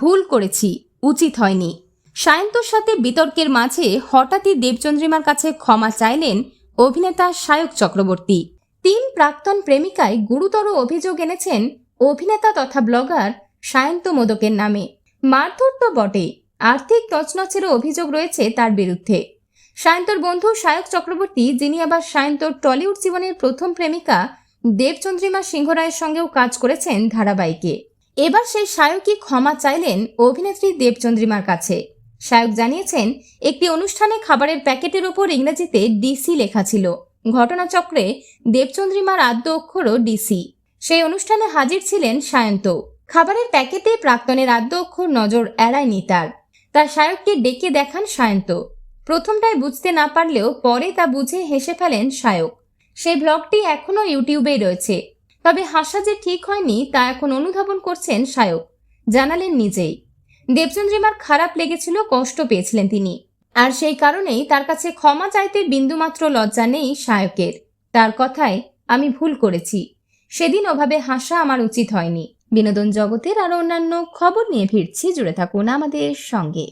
ভুল করেছি, উচিত হয়নি। সায়ন্তর সাথে বিতর্কের মাঝে হঠাৎই দেবচন্দ্রিমার কাছে ক্ষমা চাইলেন অভিনেতা সায়ক চক্রবর্তী। তিন প্রাক্তন প্রেমিকায় গুরুতর অভিযোগ এনেছেন অভিনেতা তথা ব্লগার সায়ন্ত মোদকের নামে। মারধর তো বটে, আর্থিক তছনছেরও অভিযোগ রয়েছে তার বিরুদ্ধে। সায়ন্তর বন্ধু সায়ক চক্রবর্তী, যিনি আবার সায়ন্তর টলিউড জীবনের প্রথম প্রেমিকা, দেবচন্দ্রিমা সিংহ রায়ের সঙ্গেও কাজ করেছেন ধারাবাহিকে। এবার সেই সায়কই ক্ষমা চাইলেন অভিনেত্রী দেবচন্দ্রিমার কাছে। সায়ক জানিয়েছেন, একটি অনুষ্ঠানে খাবারের প্যাকেটের ওপর ইংরেজিতে ডিসি লেখা ছিল। ঘটনাচক্রে দেবচন্দ্রিমার আদ্য অক্ষরও ডিসি সেই অনুষ্ঠানে হাজির ছিলেন সায়ন্ত। খাবারের প্যাকেটে প্রাক্তনের আদ্য অক্ষর নজর এড়ায়নি তার। তার সায়ককে ডেকে দেখান সায়ন্ত। প্রথমটায় বুঝতে না পারলেও পরে তা বুঝে হেসে ফেলেন সায়ক। সেই ব্লগটি এখনও ইউটিউবেই রয়েছে। তবে হাসা যে ঠিক হয়নি তা এখন অনুধাবন করছেন সায়ক জানালেন নিজেই। দেবচন্দ্রিমার খারাপ লেগেছিল, কষ্ট পেয়েছিলেন তিনি। আর সেই কারণেই তার কাছে ক্ষমা চাইতে বিন্দুমাত্র লজ্জা নেই সায়কের তার কথায়, আমি ভুল করেছি। সেদিন ওভাবে হাসা আমার উচিত হয়নি। বিনোদন জগতের আরও অন্যান্য খবর নিয়ে ফিরছি, জুড়ে থাকুন আমাদের সঙ্গে।